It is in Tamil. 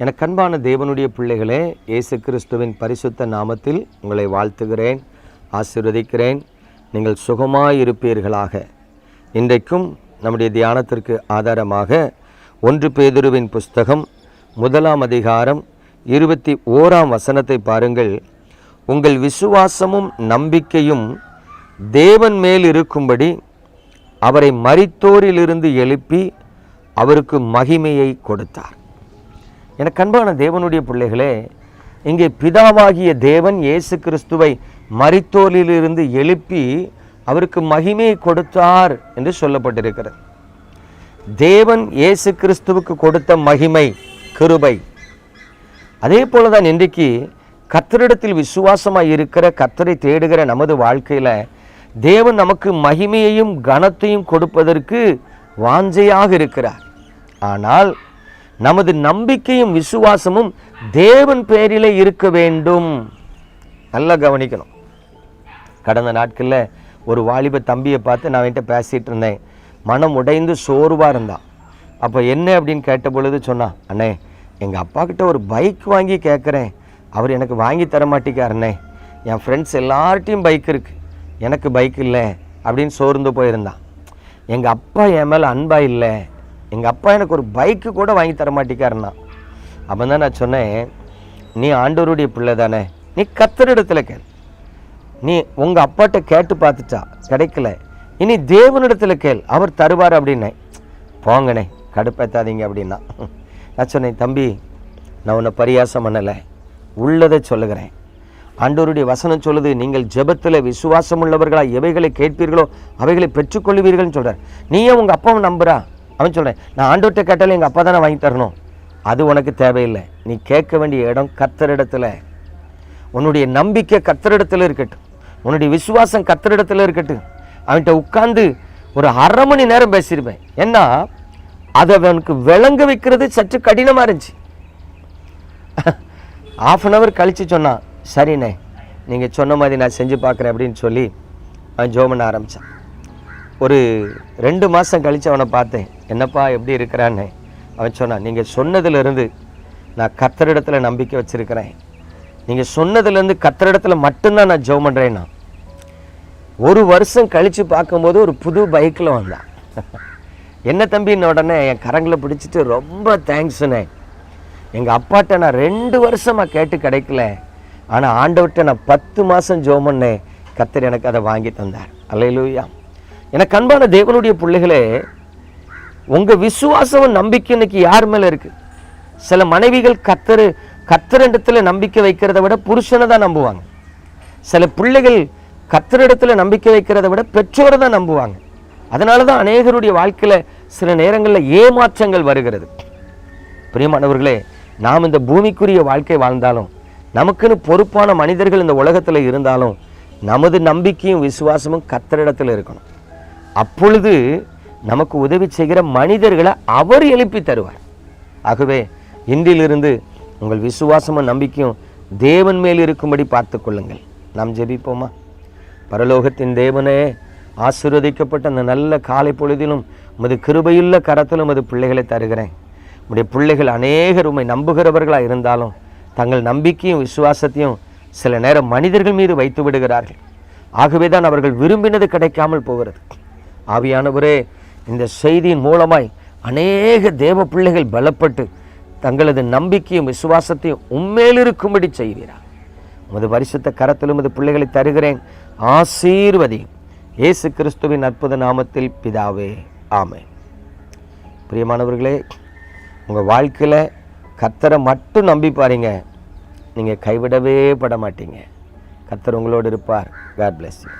எனக்கு அன்பான தேவனுடைய பிள்ளைகளே இயேசு கிறிஸ்துவின் பரிசுத்த நாமத்தில் உங்களை வாழ்த்துகிறேன் ஆசிர்வதிக்கிறேன். நீங்கள் சுகமாய் இருப்பீர்களாக இன்றைக்கும் நம்முடைய தியானத்திற்கு ஆதாரமாக ஒன்று பேதுருவின் புஸ்தகம் முதலாம் அதிகாரம் இருபத்தி ஓராம் வசனத்தை பாருங்கள். உங்கள் விசுவாசமும் நம்பிக்கையும் தேவன் மேல் இருக்கும்படி அவரை மரித்தோரிலிருந்து எழுப்பி அவருக்கு மகிமையை கொடுத்தார். எனக்கு அன்பான தேவனுடைய பிள்ளைகளே இங்கே பிதாவாகிய தேவன் இயேசு கிறிஸ்துவை மரித்தோரிலிருந்து எழுப்பி அவருக்கு மகிமையை கொடுத்தார் என்று சொல்லப்பட்டிருக்கிறது. தேவன் இயேசு கிறிஸ்துவுக்கு கொடுத்த மகிமை கிருபை. அதே போல தான் இன்றைக்கு கத்தரிடத்தில் விசுவாசமாக இருக்கிற கத்தரை தேடுகிற நமது வாழ்க்கையில் தேவன் நமக்கு மகிமையையும் கனத்தையும் கொடுப்பதற்கு வாஞ்சையாக இருக்கிறார். ஆனால் நமது நம்பிக்கையும் விசுவாசமும் தேவன் பேரிலே இருக்க வேண்டும். நல்லா கவனிக்கணும். கடந்த நாட்களில் ஒரு வாலிப தம்பியை பார்த்து நான் என்கிட்ட பேசிகிட்டு இருந்தேன். மனம் உடைந்து சோர்வாக இருந்தான் அப்போ என்ன அப்படின்னு கேட்ட பொழுது சொன்னான் அண்ணே எங்கள் அப்பா கிட்ட ஒரு பைக் வாங்கி கேட்குறேன் அவர் எனக்கு வாங்கி தர மாட்டேங்காருண்ணே என் ஃப்ரெண்ட்ஸ் எல்லார்ட்டையும் பைக் இருக்குது எனக்கு பைக் இல்லை அப்படின்னு சோர்ந்து போயிருந்தான். எங்கள் அப்பா என் மேலே அன்பா இல்லை எங்கள் அப்பா எனக்கு ஒரு பைக்கு கூட வாங்கி தர மாட்டேக்காருண்ணா அப்போ தான் நான் சொன்னேன் நீ ஆண்டவருடைய பிள்ளை தானே நீ கத்தரிடத்தில் கேள். நீ உங்கள் அப்பாட்ட கேட்டு பார்த்துட்டா கிடைக்கல. இனி தேவனிடத்தில் கேள் அவர் தருவார் அப்படின்னேன். போங்கண்ணே கடுப்பேத்தாதீங்க அப்படின்னா. நான் சொன்னேன் தம்பி நான் உன்னை பரியாசம் பண்ணலை உள்ளதை சொல்லுகிறேன். ஆண்டோருடைய வசனம் சொல்லுது நீங்கள் ஜெபத்தில் விசுவாசம் உள்ளவர்களா எவைகளை கேட்பீர்களோ அவைகளை பெற்றுக்கொள்வீர்கள்னு சொல்கிறார் நீயே உங்கள் அப்பாவை நம்புறா. அவன் சொல்கிறேன் நான் ஆண்டோர்கிட்ட கேட்டாலும் எங்கள் அப்பா தானே வாங்கி தரணும். அது உனக்கு தேவையில்லை. நீ கேட்க வேண்டிய இடம் கத்தரிடத்தில் உன்னுடைய நம்பிக்கை கத்தரிடத்தில் இருக்கட்டும். உன்னுடைய விசுவாசம் கத்தரிடத்தில் இருக்கட்டும். அவன்கிட்ட உட்காந்து ஒரு அரை மணி நேரம் பேசியிருப்பேன் ஏன்னா அதை அவனுக்கு விளங்க வைக்கிறது சற்று கடினமாக இருந்துச்சு. ஆஃப் அன் ஹவர் கழித்து சொன்னான் சரிண்ணே நீங்கள் சொன்ன மாதிரி நான் செஞ்சு பார்க்குறேன் அப்படின்னு சொல்லி அவன் ஜோம் பண்ண ஆரம்பித்தான் ஒரு ரெண்டு மாதம் கழித்து அவனை பார்த்தேன். என்னப்பா எப்படி இருக்கிறான்னு அவன் சொன்னான் நீங்கள் சொன்னதுலேருந்து நான் கத்தரிடத்தில் நம்பிக்கை வச்சுருக்கிறேன். நீங்கள் சொன்னதுலேருந்து கத்தரிடத்தில் மட்டும்தான் நான் ஜெபம் பண்ணுறேன்னா ஒரு வருஷம் கழித்து பார்க்கும்போது ஒரு புது பைக்கில் வந்தான். என்ன தம்பின்னு உடனே என் கரங்களை பிடிச்சிட்டு ரொம்ப தேங்க்ஸ்ண்ணே எங்கள் அப்பாட்ட நான் ரெண்டு வருஷமாக கேட்டு கிடைக்கல. ஆனால் ஆண்டவர்கிட்ட நான் பத்து மாதம் ஜெபம் பண்ணேன் கத்தர் எனக்கு அதை வாங்கி தந்தார். அல்லையிலூயா எனக்கு அன்பான தேவனுடைய பிள்ளைகளே உங்கள் விசுவாசம் நம்பிக்கை இன்னைக்கு யார் மேலே இருக்குது சில மனைவிகள் கத்தரு கத்தரிடத்தில் நம்பிக்கை வைக்கிறத விட புருஷனை தான் நம்புவாங்க. சில பிள்ளைகள் கத்தரிடத்தில் நம்பிக்கை வைக்கிறத விட பெற்றோரை தான் நம்புவாங்க. அதனால தான் அநேகருடைய வாழ்க்கையில் சில நேரங்களில் ஏமாற்றங்கள் வருகிறது. பிரியமானவர்களே நாம் இந்த பூமிக்குரிய வாழ்க்கை வாழ்ந்தாலும் நமக்குன்னு பொறுப்பான மனிதர்கள் இந்த உலகத்தில் இருந்தாலும் நமது நம்பிக்கையும் விசுவாசமும் கத்தரிடத்தில் இருக்கணும். அப்பொழுது நமக்கு உதவி செய்கிற மனிதர்களை அவர் எழுப்பி தருவார். ஆகவே இன்றிலிருந்து உங்கள் விசுவாசமும் நம்பிக்கையும் தேவன் மேல் இருக்கும்படி பார்த்து கொள்ளுங்கள். நாம் ஜெபிப்போமா? பரலோகத்தின் தேவனே ஆசீர்வதிக்கப்பட்ட அந்த நல்ல காலை பொழுதிலும் உமது கிருபையுள்ள கரத்திலும் அது பிள்ளைகளை தருகிறேன். உடைய பிள்ளைகள் அநேகர் உண்மை நம்புகிறவர்களாக இருந்தாலும் தங்கள் நம்பிக்கையும் விசுவாசத்தையும் சில நேரம் மனிதர்கள் மீது வைத்து விடுகிறார்கள். ஆகவே தான் அவர்கள் விரும்பினது கிடைக்காமல் போகிறது. ஆவியானவரே இந்த செய்தியின் மூலமாய் அநேக தேவ பிள்ளைகள் பலப்பட்டு தங்களது நம்பிக்கையும் விசுவாசத்தையும் உண்மையிலிருக்கும்படி செய்கிறார் உமது பரிசுத்த கரத்திலும் உமது பிள்ளைகளை தருகிறேன். ஆசீர்வதியும். இயேசு கிறிஸ்துவின் அற்புத நாமத்தில் பிதாவே ஆமை பிரியமானவர்களே உங்கள் வாழ்க்கையில் கத்தரை மட்டும் நம்பி பாருங்க. நீங்கள் கைவிடவே பட மாட்டீங்க. கத்தர் உங்களோடு இருப்பார். God bless you